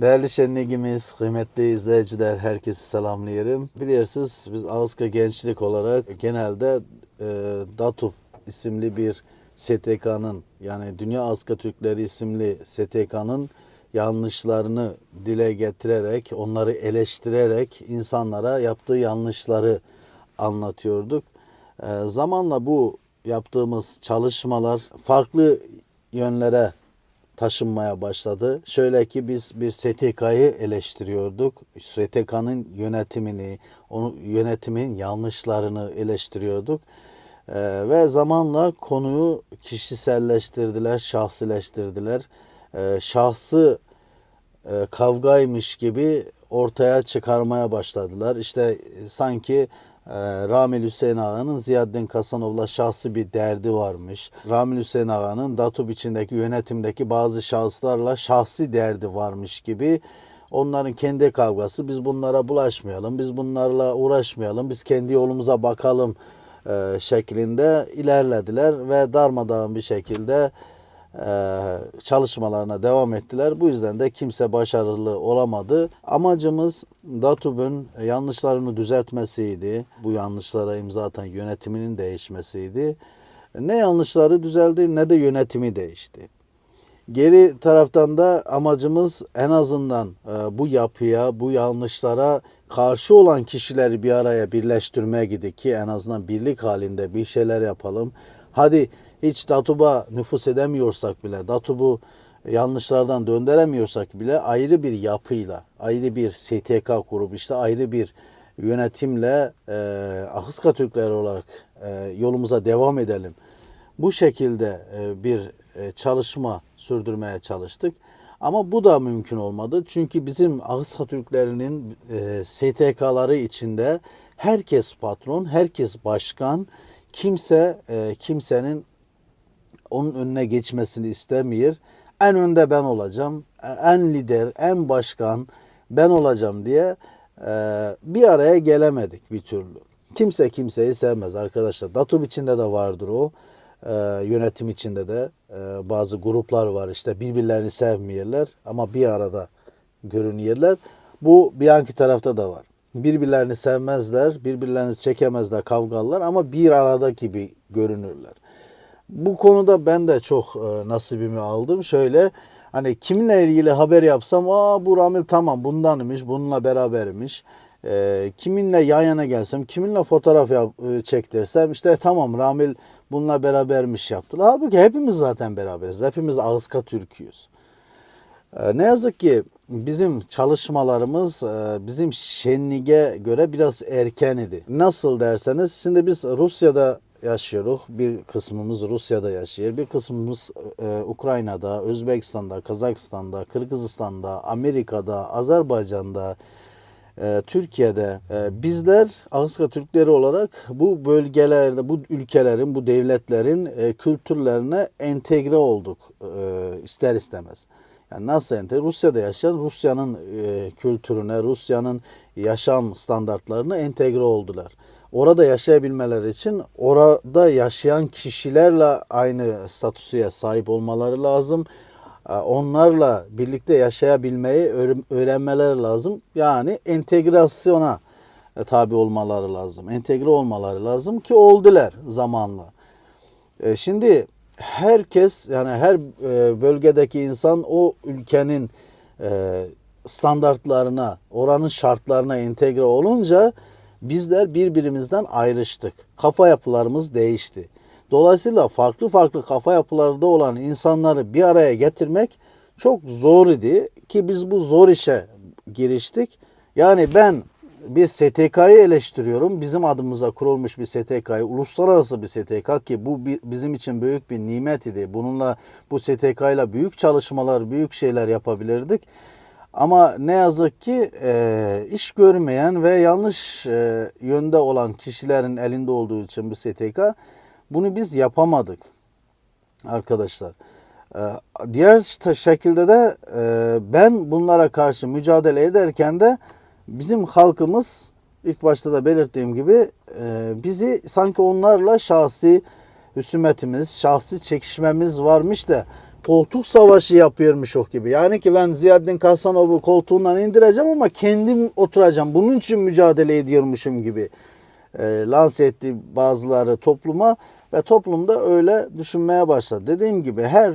Değerli şenliğimiz, kıymetli izleyiciler, herkesi selamlıyorum. Biliyorsunuz biz Ağızka Gençlik olarak genelde e, DATUP isimli bir STK'nın yani Dünya Ağızka Türkleri isimli STK'nın yanlışlarını dile getirerek, onları eleştirerek insanlara yaptığı yanlışları anlatıyorduk. E, zamanla bu yaptığımız çalışmalar farklı yönlere taşınmaya başladı. Şöyle ki biz bir STK'yı eleştiriyorduk. STK'nın yönetimini, onun yönetimin yanlışlarını eleştiriyorduk. Ee, ve zamanla konuyu kişiselleştirdiler, şahsileştirdiler. Ee, şahsı e, kavgaymış gibi ortaya çıkarmaya başladılar. İşte e, sanki Ramil Hüseyin Ağa'nın Ziyaddin Kasanov'la şahsi bir derdi varmış. Ramil Hüseyin Ağa'nın DATUB içindeki yönetimdeki bazı şahıslarla şahsi derdi varmış gibi onların kendi kavgası biz bunlara bulaşmayalım, biz bunlarla uğraşmayalım, biz kendi yolumuza bakalım e, şeklinde ilerlediler ve darmadağın bir şekilde çalışmalarına devam ettiler. Bu yüzden de kimse başarılı olamadı. Amacımız DATUB'un yanlışlarını düzeltmesiydi. Bu yanlışlara imza atan yönetiminin değişmesiydi. Ne yanlışları düzeldi ne de yönetimi değişti. Geri taraftan da amacımız en azından e, bu yapıya, bu yanlışlara karşı olan kişileri bir araya birleştirmek idi ki en azından birlik halinde bir şeyler yapalım. Hadi hiç Datub'a nüfus edemiyorsak bile, Datub'u yanlışlardan döndüremiyorsak bile ayrı bir yapıyla, ayrı bir STK kurup işte ayrı bir yönetimle e, Ahıska Türkleri olarak e, yolumuza devam edelim. Bu şekilde e, bir e, çalışma sürdürmeye çalıştık. Ama bu da mümkün olmadı. Çünkü bizim Ağızka Türklerinin e, STK'ları içinde herkes patron, herkes başkan, kimse e, kimsenin onun önüne geçmesini istemiyor. En önde ben olacağım, en lider, en başkan ben olacağım diye e, bir araya gelemedik bir türlü. Kimse kimseyi sevmez arkadaşlar. Datub içinde de vardır o. E, yönetim içinde de e, bazı gruplar var işte birbirlerini sevmiyorlar ama bir arada görünüyorlar. Bu bir anki tarafta da var. Birbirlerini sevmezler, birbirlerini çekemezler, kavgalar ama bir arada gibi görünürler. Bu konuda ben de çok e, nasibimi aldım. Şöyle hani kiminle ilgili haber yapsam aa bu Ramil tamam bundanmış, bununla berabermiş. E, kiminle yan yana gelsem, kiminle fotoğraf yap, e, çektirsem işte tamam Ramil bununla berabermiş yaptılar. Halbuki hepimiz zaten beraberiz. Hepimiz Ağızka Türk'üyüz. E, ne yazık ki bizim çalışmalarımız e, bizim şenlige göre biraz erken idi. Nasıl derseniz şimdi biz Rusya'da yaşıyoruz. Bir kısmımız Rusya'da yaşıyor. Bir kısmımız e, Ukrayna'da, Özbekistan'da, Kazakistan'da, Kırgızistan'da, Amerika'da, Azerbaycan'da, e, Türkiye'de e, bizler Ağızka Türkleri olarak bu bölgelerde, bu ülkelerin, bu devletlerin e, kültürlerine entegre olduk e, ister istemez. Yani nasıl entegre? Rusya'da yaşayan Rusya'nın e, kültürüne, Rusya'nın yaşam standartlarına entegre oldular. Orada yaşayabilmeleri için orada yaşayan kişilerle aynı statüye sahip olmaları lazım. E, Onlarla birlikte yaşayabilmeyi öğren- öğrenmeleri lazım. Yani entegrasyona e, tabi olmaları lazım. Entegre olmaları lazım ki oldular zamanla. E, Şimdi herkes yani her e, bölgedeki insan o ülkenin standartlarına, oranın şartlarına entegre olunca bizler birbirimizden ayrıştık. Kafa yapılarımız değişti. Dolayısıyla farklı farklı kafa yapılarında olan insanları bir araya getirmek çok zor idi ki biz bu zor işe giriştik. Yani ben bir STK'yı eleştiriyorum. Bizim adımıza kurulmuş bir STK'yı, uluslararası bir STK ki bu bi- bizim için büyük bir nimet idi. Bununla bu STK ile büyük çalışmalar, büyük şeyler yapabilirdik. Ama ne yazık ki e, iş görmeyen ve yanlış e, yönde olan kişilerin elinde olduğu için bu STK bunu biz yapamadık arkadaşlar. Ee, Diğer şekilde de e, ben bunlara karşı mücadele ederken de bizim halkımız ilk başta da belirttiğim gibi e, bizi sanki onlarla şahsi husumetimiz, şahsi çekişmemiz varmış da koltuk savaşı yapıyormuş o gibi. Yani ki ben Ziyaddin Kasanov'u koltuğundan indireceğim ama kendim oturacağım. Bunun için mücadele ediyormuşum gibi e, lanse etti bazıları topluma ve toplumda öyle düşünmeye başladı. Dediğim gibi her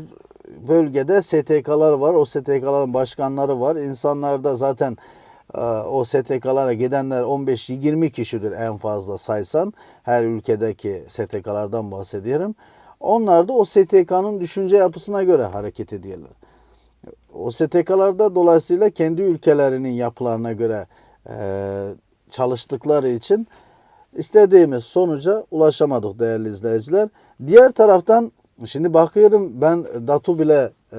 bölgede STK'lar var. O STK'ların başkanları var. İnsanlar da zaten e, o STK'lara gidenler 15-20 kişidir en fazla saysan. Her ülkedeki STK'lardan bahsediyorum. Onlar da o STK'nın düşünce yapısına göre hareket ediyorlar. O STK'larda dolayısıyla kendi ülkelerinin yapılarına göre e, çalıştıkları için istediğimiz sonuca ulaşamadık değerli izleyiciler. Diğer taraftan şimdi bakıyorum ben Datu bile e,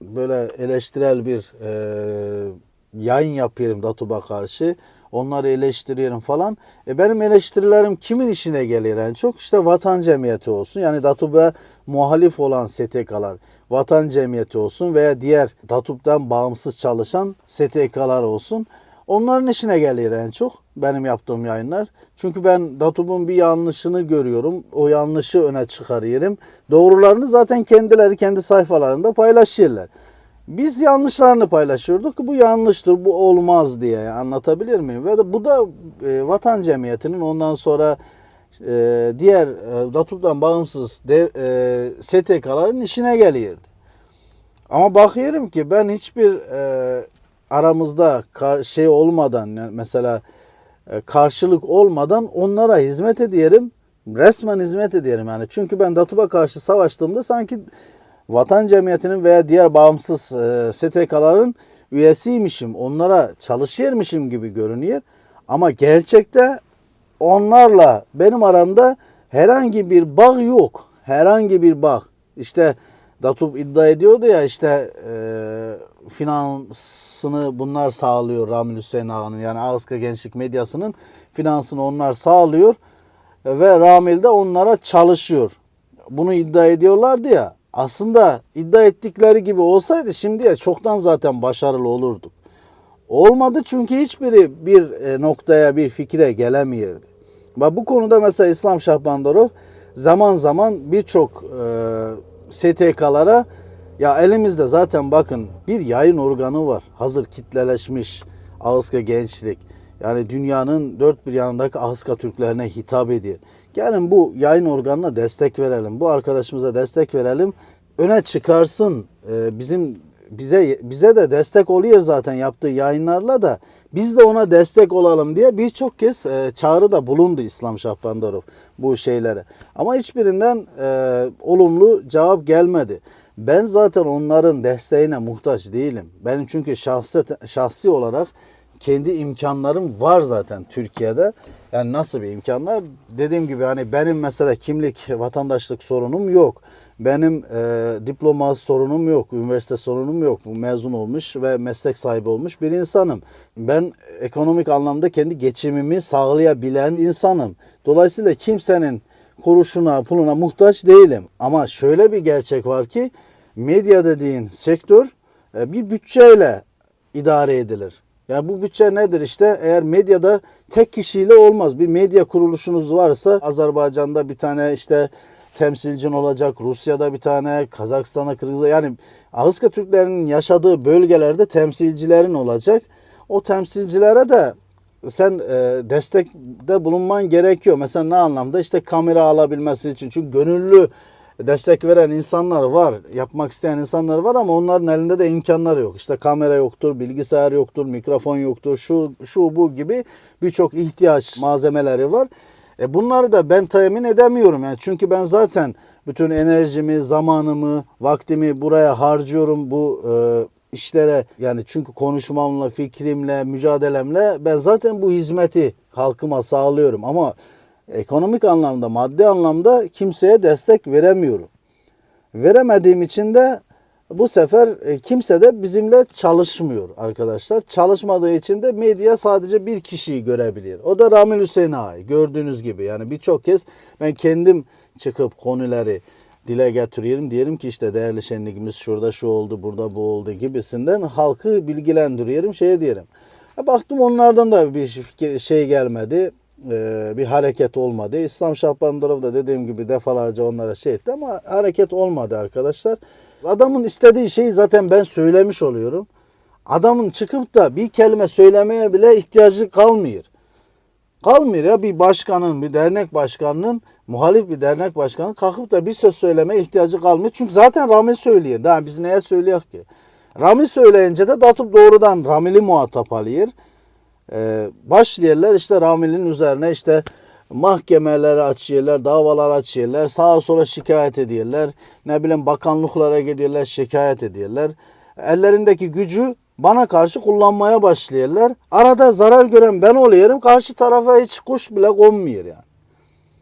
böyle eleştirel bir e, yayın yapıyorum Datub'a karşı. Onları eleştiriyorum falan. E benim eleştirilerim kimin işine gelir en çok? İşte vatan cemiyeti olsun. Yani Datub'a muhalif olan STK'lar. Vatan cemiyeti olsun veya diğer Datub'dan bağımsız çalışan STK'lar olsun. Onların işine gelir en çok benim yaptığım yayınlar. Çünkü ben Datub'un bir yanlışını görüyorum. O yanlışı öne çıkarıyorum. Doğrularını zaten kendileri kendi sayfalarında paylaşıyorlar. Biz yanlışlarını paylaşıyorduk. Bu yanlıştır, bu olmaz diye anlatabilir miyim? Ve bu da e, vatan cemiyetinin ondan sonra e, diğer e, Datub'dan bağımsız dev, e, STK'ların işine geliyordu. Ama bakıyorum ki ben hiçbir e, aramızda kar- şey olmadan yani mesela e, karşılık olmadan onlara hizmet ediyorum. Resmen hizmet ediyorum yani. Çünkü ben Datub'a karşı savaştığımda sanki vatan cemiyetinin veya diğer bağımsız e, STK'ların üyesiymişim. Onlara çalışıyormuşum gibi görünüyor. Ama gerçekte onlarla benim aramda herhangi bir bağ yok. Herhangi bir bağ. İşte Datup iddia ediyordu ya işte e, finansını bunlar sağlıyor Ramil Hüseyin Ağa'nın yani Ağızka Gençlik Medyası'nın finansını onlar sağlıyor ve Ramil de onlara çalışıyor. Bunu iddia ediyorlardı ya aslında iddia ettikleri gibi olsaydı şimdiye çoktan zaten başarılı olurduk. Olmadı çünkü hiçbiri bir e, noktaya bir fikre gelemiyordu. Ve bu konuda mesela İslam Şahbandorov zaman zaman birçok e, STK'lara ya elimizde zaten bakın bir yayın organı var. Hazır kitleleşmiş Ağızka Gençlik. Yani dünyanın dört bir yanındaki Ağızka Türklerine hitap ediyor. Gelin bu yayın organına destek verelim. Bu arkadaşımıza destek verelim. Öne çıkarsın. Ee, bizim bize bize de destek oluyor zaten yaptığı yayınlarla da biz de ona destek olalım diye birçok kez e, çağrıda bulundu İslam Şahbandorov bu şeylere. Ama hiçbirinden e, olumlu cevap gelmedi. Ben zaten onların desteğine muhtaç değilim. Benim çünkü şahsi, şahsi olarak kendi imkanlarım var zaten Türkiye'de. Yani nasıl bir imkanlar? Dediğim gibi hani benim mesela kimlik, vatandaşlık sorunum yok. Benim e, diploma sorunum yok, üniversite sorunum yok. Mezun olmuş ve meslek sahibi olmuş bir insanım. Ben ekonomik anlamda kendi geçimimi sağlayabilen insanım. Dolayısıyla kimsenin kuruşuna, puluna muhtaç değilim. Ama şöyle bir gerçek var ki medya dediğin sektör e, bir bütçeyle idare edilir. Yani bu bütçe nedir işte? Eğer medyada tek kişiyle olmaz. Bir medya kuruluşunuz varsa Azerbaycan'da bir tane işte temsilcin olacak, Rusya'da bir tane, Kazakistan'da, Kırgızistan yani Ağızka Türklerinin yaşadığı bölgelerde temsilcilerin olacak. O temsilcilere de sen e, destekte bulunman gerekiyor. Mesela ne anlamda? İşte kamera alabilmesi için. Çünkü gönüllü destek veren insanlar var. Yapmak isteyen insanlar var ama onların elinde de imkanları yok. İşte kamera yoktur, bilgisayar yoktur, mikrofon yoktur, şu şu bu gibi birçok ihtiyaç malzemeleri var. E bunları da ben temin edemiyorum yani. Çünkü ben zaten bütün enerjimi, zamanımı, vaktimi buraya harcıyorum bu e, işlere. Yani çünkü konuşmamla, fikrimle, mücadelemle ben zaten bu hizmeti halkıma sağlıyorum ama ekonomik anlamda, maddi anlamda kimseye destek veremiyorum. Veremediğim için de bu sefer e, kimse de bizimle çalışmıyor arkadaşlar. Çalışmadığı için de medya sadece bir kişiyi görebilir. O da Ramil Hüseyin Ağa'yı gördüğünüz gibi. Yani birçok kez ben kendim çıkıp konuları dile getiriyorum. Diyelim ki işte değerli şenliğimiz şurada şu oldu, burada bu oldu gibisinden halkı bilgilendiriyorum, şey diyelim. E, baktım onlardan da bir şey gelmedi, e, bir hareket olmadı. İslam Şahbandorov da dediğim gibi defalarca onlara şey etti ama hareket olmadı arkadaşlar. Adamın istediği şeyi zaten ben söylemiş oluyorum. Adamın çıkıp da bir kelime söylemeye bile ihtiyacı kalmıyor. Kalmıyor ya bir başkanın, bir dernek başkanının, muhalif bir dernek başkanı kalkıp da bir söz söylemeye ihtiyacı kalmıyor. Çünkü zaten Ramil söylüyor. Daha biz neye söylüyor ki? Ramil söyleyince de datıp doğrudan Ramil'i muhatap alıyor. Ee, başlıyorlar işte Ramil'in üzerine işte mahkemeleri açıyorlar, davalar açıyorlar, sağa sola şikayet ediyorlar. Ne bileyim bakanlıklara gidiyorlar, şikayet ediyorlar. Ellerindeki gücü bana karşı kullanmaya başlıyorlar. Arada zarar gören ben oluyorum. Karşı tarafa hiç kuş bile konmuyor yani.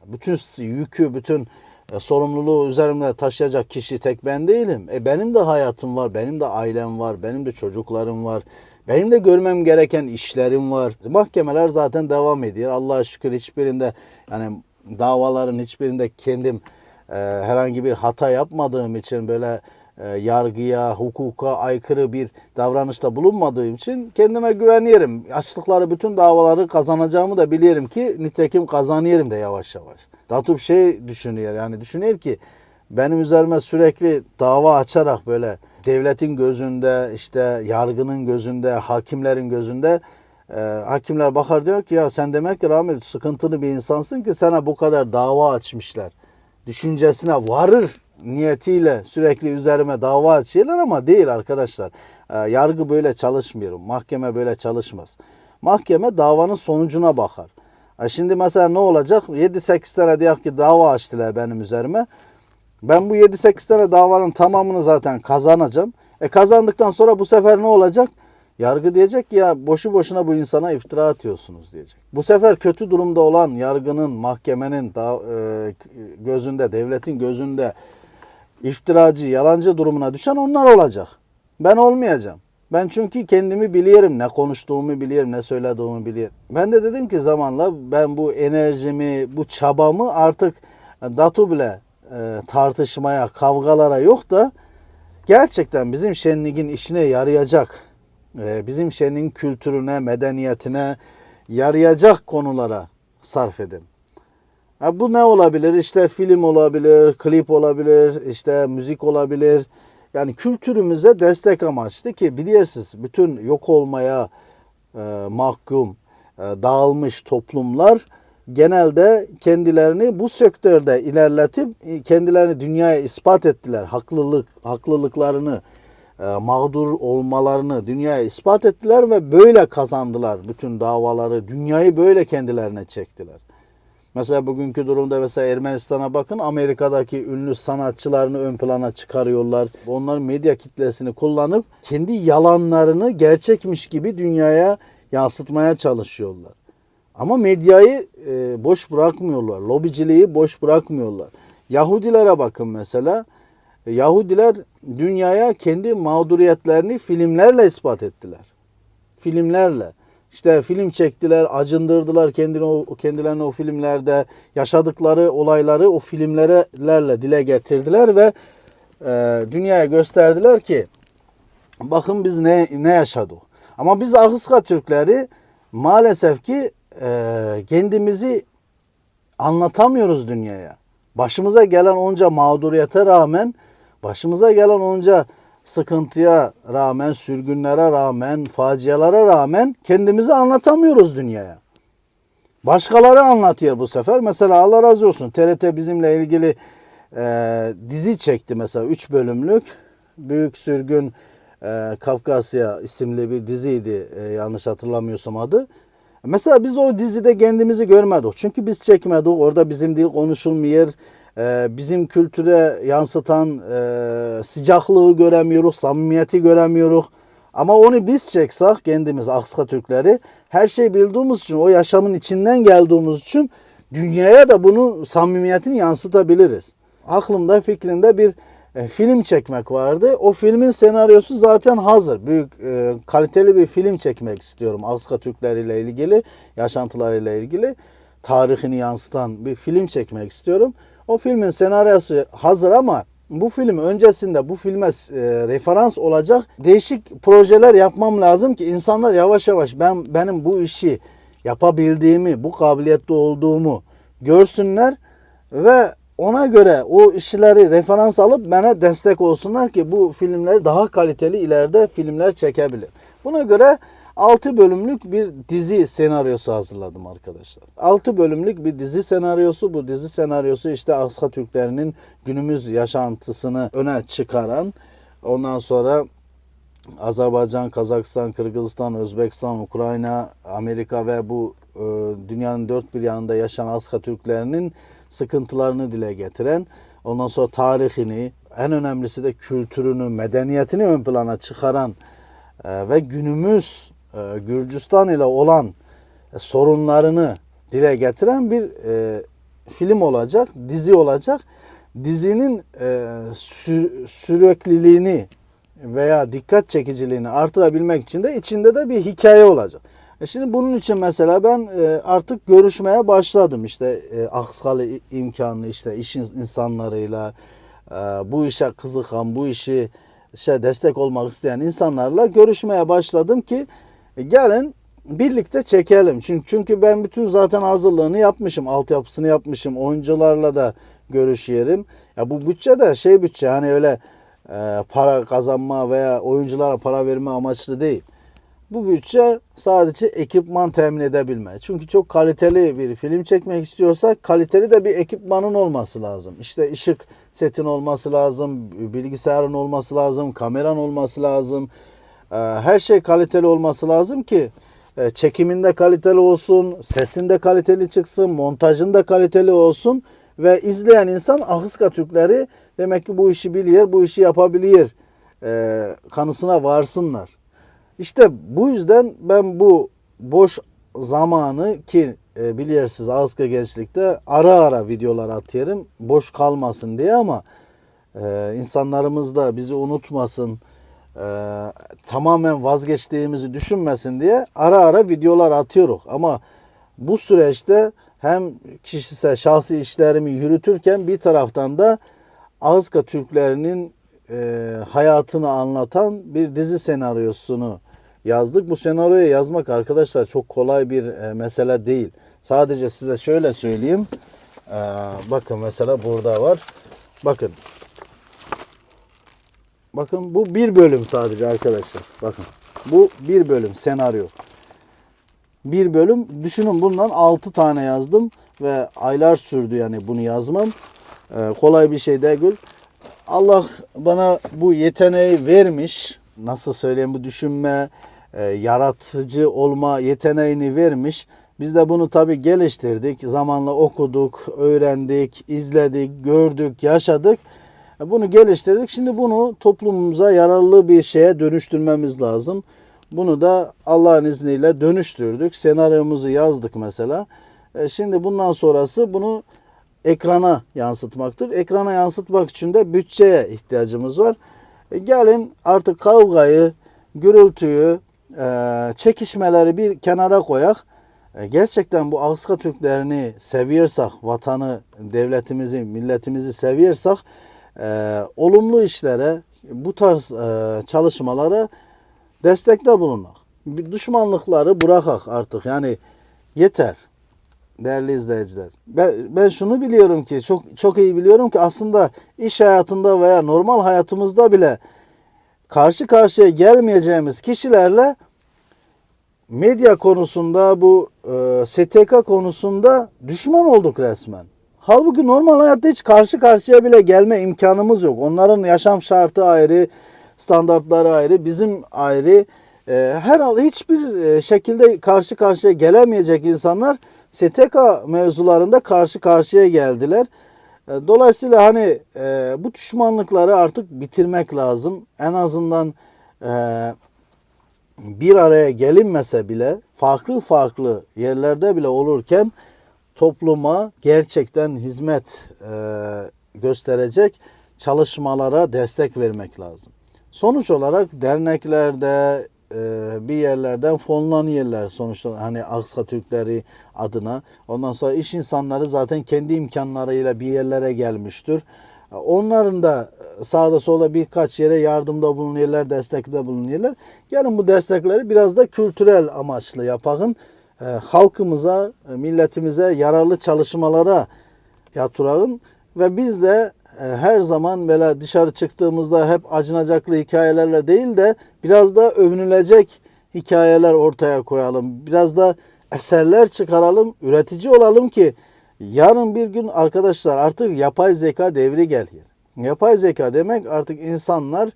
Bütün yükü, bütün e, sorumluluğu üzerimde taşıyacak kişi tek ben değilim. E benim de hayatım var, benim de ailem var, benim de çocuklarım var. Benim de görmem gereken işlerim var. Mahkemeler zaten devam ediyor. Allah'a şükür hiçbirinde yani davaların hiçbirinde kendim e, herhangi bir hata yapmadığım için böyle e, yargıya, hukuka aykırı bir davranışta bulunmadığım için kendime güveniyorum. Açtıkları bütün davaları kazanacağımı da biliyorum ki nitekim kazanıyorum da yavaş yavaş. Datup şey düşünüyor yani düşünüyor ki benim üzerime sürekli dava açarak böyle devletin gözünde işte yargının gözünde hakimlerin gözünde e, hakimler bakar diyor ki ya sen demek ki Ramil sıkıntılı bir insansın ki sana bu kadar dava açmışlar. Düşüncesine varır niyetiyle sürekli üzerime dava açıyorlar ama değil arkadaşlar. E, yargı böyle çalışmıyor. Mahkeme böyle çalışmaz. Mahkeme davanın sonucuna bakar. E şimdi mesela ne olacak? 7-8 tane diyor ki dava açtılar benim üzerime. Ben bu 7-8 tane davanın tamamını zaten kazanacağım. E kazandıktan sonra bu sefer ne olacak? Yargı diyecek ki ya boşu boşuna bu insana iftira atıyorsunuz diyecek. Bu sefer kötü durumda olan yargının, mahkemenin da, e, gözünde, devletin gözünde iftiracı, yalancı durumuna düşen onlar olacak. Ben olmayacağım. Ben çünkü kendimi biliyorum, ne konuştuğumu biliyorum, ne söylediğimi biliyorum. Ben de dedim ki zamanla ben bu enerjimi, bu çabamı artık Datu bile e, tartışmaya, kavgalara yok da gerçekten bizim şenliğin işine yarayacak, e, bizim şenliğin kültürüne, medeniyetine yarayacak konulara sarf edin. Ha, bu ne olabilir? İşte film olabilir, klip olabilir, işte müzik olabilir. Yani kültürümüze destek amaçlı ki biliyorsunuz bütün yok olmaya e, mahkum, e, dağılmış toplumlar genelde kendilerini bu sektörde ilerletip e, kendilerini dünyaya ispat ettiler. Haklılık, haklılıklarını, e, mağdur olmalarını dünyaya ispat ettiler ve böyle kazandılar bütün davaları. Dünyayı böyle kendilerine çektiler. Mesela bugünkü durumda mesela Ermenistan'a bakın Amerika'daki ünlü sanatçılarını ön plana çıkarıyorlar. Onların medya kitlesini kullanıp kendi yalanlarını gerçekmiş gibi dünyaya yansıtmaya çalışıyorlar. Ama medyayı e, boş bırakmıyorlar. Lobiciliği boş bırakmıyorlar. Yahudilere bakın mesela. E, Yahudiler dünyaya kendi mağduriyetlerini filmlerle ispat ettiler. Filmlerle. İşte film çektiler, acındırdılar kendini o, kendilerini o filmlerde yaşadıkları olayları o filmlerle dile getirdiler ve e, dünyaya gösterdiler ki bakın biz ne ne yaşadık. Ama biz Ahıska Türkleri maalesef ki e, kendimizi anlatamıyoruz dünyaya. Başımıza gelen onca mağduriyete rağmen, başımıza gelen onca sıkıntıya rağmen, sürgünlere rağmen, facialara rağmen kendimizi anlatamıyoruz dünyaya. Başkaları anlatıyor bu sefer. Mesela Allah razı olsun TRT bizimle ilgili e, dizi çekti mesela 3 bölümlük. Büyük Sürgün e, Kafkasya isimli bir diziydi e, yanlış hatırlamıyorsam adı. Mesela biz o dizide kendimizi görmedik. Çünkü biz çekmedik. Orada bizim dil konuşulmuyor. Ee, bizim kültüre yansıtan e, sıcaklığı göremiyoruz, samimiyeti göremiyoruz. Ama onu biz çeksek kendimiz Akska Türkleri her şey bildiğimiz için o yaşamın içinden geldiğimiz için dünyaya da bunun samimiyetini yansıtabiliriz. Aklımda fikrinde bir film çekmek vardı. O filmin senaryosu zaten hazır. Büyük e, kaliteli bir film çekmek istiyorum. Akska Türkleri ile ilgili, yaşantılarıyla ilgili tarihini yansıtan bir film çekmek istiyorum. O filmin senaryosu hazır ama bu film öncesinde bu filme e, referans olacak değişik projeler yapmam lazım ki insanlar yavaş yavaş ben benim bu işi yapabildiğimi, bu kabiliyette olduğumu görsünler ve ona göre o işleri referans alıp bana destek olsunlar ki bu filmleri daha kaliteli ileride filmler çekebilir. Buna göre 6 bölümlük bir dizi senaryosu hazırladım arkadaşlar. 6 bölümlük bir dizi senaryosu. Bu dizi senaryosu işte Aksa Türklerinin günümüz yaşantısını öne çıkaran ondan sonra Azerbaycan, Kazakistan, Kırgızistan, Özbekistan, Ukrayna, Amerika ve bu e, dünyanın dört bir yanında yaşayan Aska Türklerinin sıkıntılarını dile getiren, ondan sonra tarihini, en önemlisi de kültürünü, medeniyetini ön plana çıkaran e, ve günümüz e, Gürcistan ile olan e, sorunlarını dile getiren bir e, film olacak, dizi olacak. Dizinin e, sü- sürekliliğini veya dikkat çekiciliğini artırabilmek için de içinde de bir hikaye olacak. E şimdi bunun için mesela ben e, artık görüşmeye başladım işte e, Aksalı imkanlı işte iş ins- insanlarıyla e, bu işe kızıkan bu işi şey destek olmak isteyen insanlarla görüşmeye başladım ki gelin birlikte çekelim. Çünkü çünkü ben bütün zaten hazırlığını yapmışım, altyapısını yapmışım. Oyuncularla da görüşelim. Ya bu bütçe de şey bütçe hani öyle e, para kazanma veya oyunculara para verme amaçlı değil. Bu bütçe sadece ekipman temin edebilme. Çünkü çok kaliteli bir film çekmek istiyorsak kaliteli de bir ekipmanın olması lazım. İşte ışık setin olması lazım, bilgisayarın olması lazım, kameran olması lazım. Ee, Her şey kaliteli olması lazım ki e, çekiminde kaliteli olsun, sesinde kaliteli çıksın, montajında kaliteli olsun ve izleyen insan Ahıska Türkleri demek ki bu işi biliyor, bu işi yapabilir e, kanısına varsınlar. İşte bu yüzden ben bu boş zamanı ki e, bilirsiniz Ağızka Gençlik'te ara ara videolar atıyorum. Boş kalmasın diye ama e, insanlarımız da bizi unutmasın, e, tamamen vazgeçtiğimizi düşünmesin diye ara ara videolar atıyoruz. Ama bu süreçte hem kişisel şahsi işlerimi yürütürken bir taraftan da Ağızka Türklerinin e, hayatını anlatan bir dizi senaryosunu yazdık. Bu senaryoyu yazmak arkadaşlar çok kolay bir e, mesele değil. Sadece size şöyle söyleyeyim. E, bakın mesela burada var. Bakın. Bakın bu bir bölüm sadece arkadaşlar. Bakın. Bu bir bölüm senaryo. Bir bölüm. Düşünün bundan 6 tane yazdım ve aylar sürdü yani bunu yazmam. E, kolay bir şey değil. Allah bana bu yeteneği vermiş. Nasıl söyleyeyim bu düşünme, e, yaratıcı olma yeteneğini vermiş. Biz de bunu tabii geliştirdik. Zamanla okuduk, öğrendik, izledik, gördük, yaşadık. E, Bunu geliştirdik. Şimdi bunu toplumumuza yararlı bir şeye dönüştürmemiz lazım. Bunu da Allah'ın izniyle dönüştürdük. Senaryomuzu yazdık mesela. E, Şimdi bundan sonrası bunu ekrana yansıtmaktır. Ekrana yansıtmak için de bütçeye ihtiyacımız var. E, gelin artık kavgayı, gürültüyü, e, çekişmeleri bir kenara koyak. E, gerçekten bu Akska Türklerini seviyorsak, vatanı, devletimizi, milletimizi seviyorsak, e, olumlu işlere, bu tarz e, çalışmalara destekte bulunak. Bir düşmanlıkları bırakak artık. Yani yeter değerli izleyiciler. Ben, ben şunu biliyorum ki çok çok iyi biliyorum ki aslında iş hayatında veya normal hayatımızda bile karşı karşıya gelmeyeceğimiz kişilerle medya konusunda bu e, STK konusunda düşman olduk resmen. Halbuki normal hayatta hiç karşı karşıya bile gelme imkanımız yok. Onların yaşam şartı ayrı, standartları ayrı, bizim ayrı. E, her hiçbir e, şekilde karşı karşıya gelemeyecek insanlar STK mevzularında karşı karşıya geldiler. E, Dolayısıyla hani e, bu düşmanlıkları artık bitirmek lazım. En azından e, bir araya gelinmese bile farklı farklı yerlerde bile olurken topluma gerçekten hizmet e, gösterecek çalışmalara destek vermek lazım. Sonuç olarak derneklerde e, bir yerlerden fonlanıyorlar sonuçta hani Aksa Türkleri adına. Ondan sonra iş insanları zaten kendi imkanlarıyla bir yerlere gelmiştir. Onların da sağda solda birkaç yere yardımda bulunuyorlar, destekte bulunuyorlar. Gelin bu destekleri biraz da kültürel amaçlı yapakın. E, halkımıza, milletimize yararlı çalışmalara yatırağın. Ve biz de her zaman böyle dışarı çıktığımızda hep acınacaklı hikayelerle değil de biraz da övünülecek hikayeler ortaya koyalım. Biraz da eserler çıkaralım, üretici olalım ki yarın bir gün arkadaşlar artık yapay zeka devri geliyor. Yapay zeka demek artık insanlar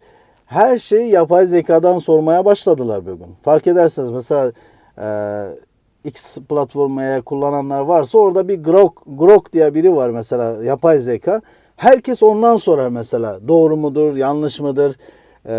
her şeyi yapay zekadan sormaya başladılar bugün. Fark ederseniz mesela e, X platformaya kullananlar varsa orada bir Grok, Grok diye biri var mesela yapay zeka. Herkes ondan sorar mesela doğru mudur, yanlış mıdır, e,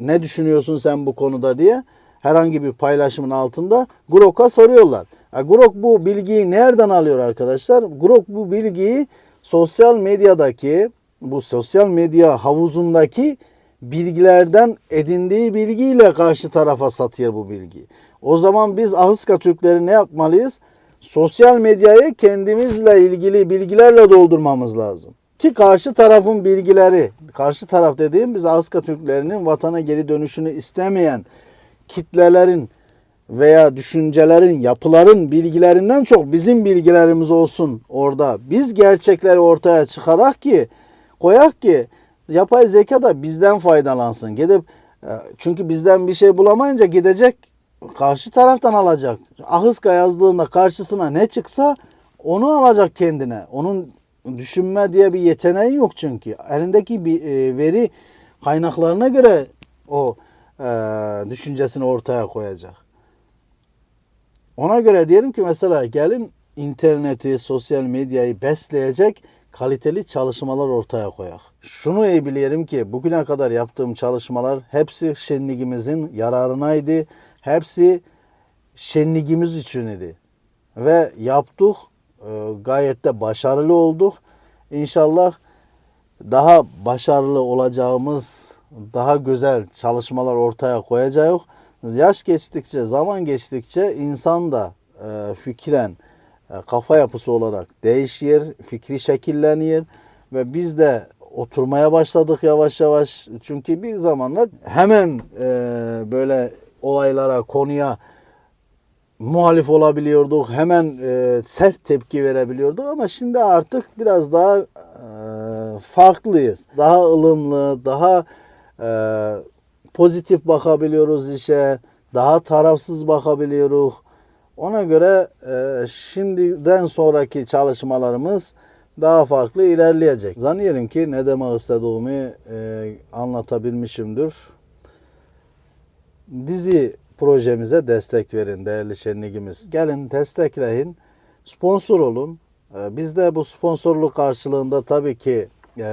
ne düşünüyorsun sen bu konuda diye herhangi bir paylaşımın altında Grok'a soruyorlar. E, Grok bu bilgiyi nereden alıyor arkadaşlar? Grok bu bilgiyi sosyal medyadaki bu sosyal medya havuzundaki bilgilerden edindiği bilgiyle karşı tarafa satıyor bu bilgiyi. O zaman biz Ahıska Türkleri ne yapmalıyız? Sosyal medyayı kendimizle ilgili bilgilerle doldurmamız lazım. Ki karşı tarafın bilgileri, karşı taraf dediğim biz Ahıska Türklerinin vatana geri dönüşünü istemeyen kitlelerin veya düşüncelerin, yapıların bilgilerinden çok bizim bilgilerimiz olsun orada. Biz gerçekleri ortaya çıkarak ki koyak ki yapay zeka da bizden faydalansın. Gidip e, çünkü bizden bir şey bulamayınca gidecek karşı taraftan alacak. Ahıska yazdığında karşısına ne çıksa onu alacak kendine. Onun düşünme diye bir yeteneği yok çünkü. Elindeki bir e, veri kaynaklarına göre o e, düşüncesini ortaya koyacak. Ona göre diyelim ki mesela gelin interneti, sosyal medyayı besleyecek kaliteli çalışmalar ortaya koyak. Şunu iyi biliyorum ki bugüne kadar yaptığım çalışmalar hepsi şenligimizin yararınaydı. Hepsi şenligimiz için idi. Ve yaptık. E, Gayet de başarılı olduk. İnşallah daha başarılı olacağımız, daha güzel çalışmalar ortaya koyacağız. Yaş geçtikçe, zaman geçtikçe insan da e, fikren, e, kafa yapısı olarak değişiyor, fikri şekilleniyor ve biz de oturmaya başladık yavaş yavaş. Çünkü bir zamanlar hemen e, böyle olaylara, konuya muhalif olabiliyorduk. Hemen e, sert tepki verebiliyorduk ama şimdi artık biraz daha e, farklıyız. Daha ılımlı, daha e, pozitif bakabiliyoruz işe, daha tarafsız bakabiliyoruz. Ona göre e, şimdiden sonraki çalışmalarımız daha farklı ilerleyecek. Zannediyorum ki ne demek istediğimi e, anlatabilmişimdir. Dizi projemize destek verin değerli şenligimiz. Gelin destekleyin, sponsor olun. E, Biz de bu sponsorluk karşılığında tabii ki e,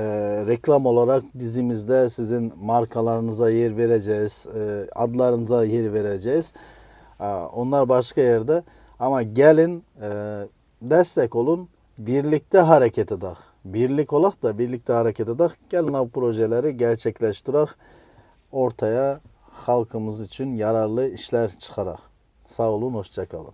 reklam olarak dizimizde sizin markalarınıza yer vereceğiz, e, adlarınıza yer vereceğiz. E, Onlar başka yerde ama gelin e, destek olun, birlikte hareket edelim. Birlik olak da birlikte hareket edelim. Gelin bu projeleri gerçekleştirek ortaya halkımız için yararlı işler çıkarak. Sağ olun, hoşçakalın.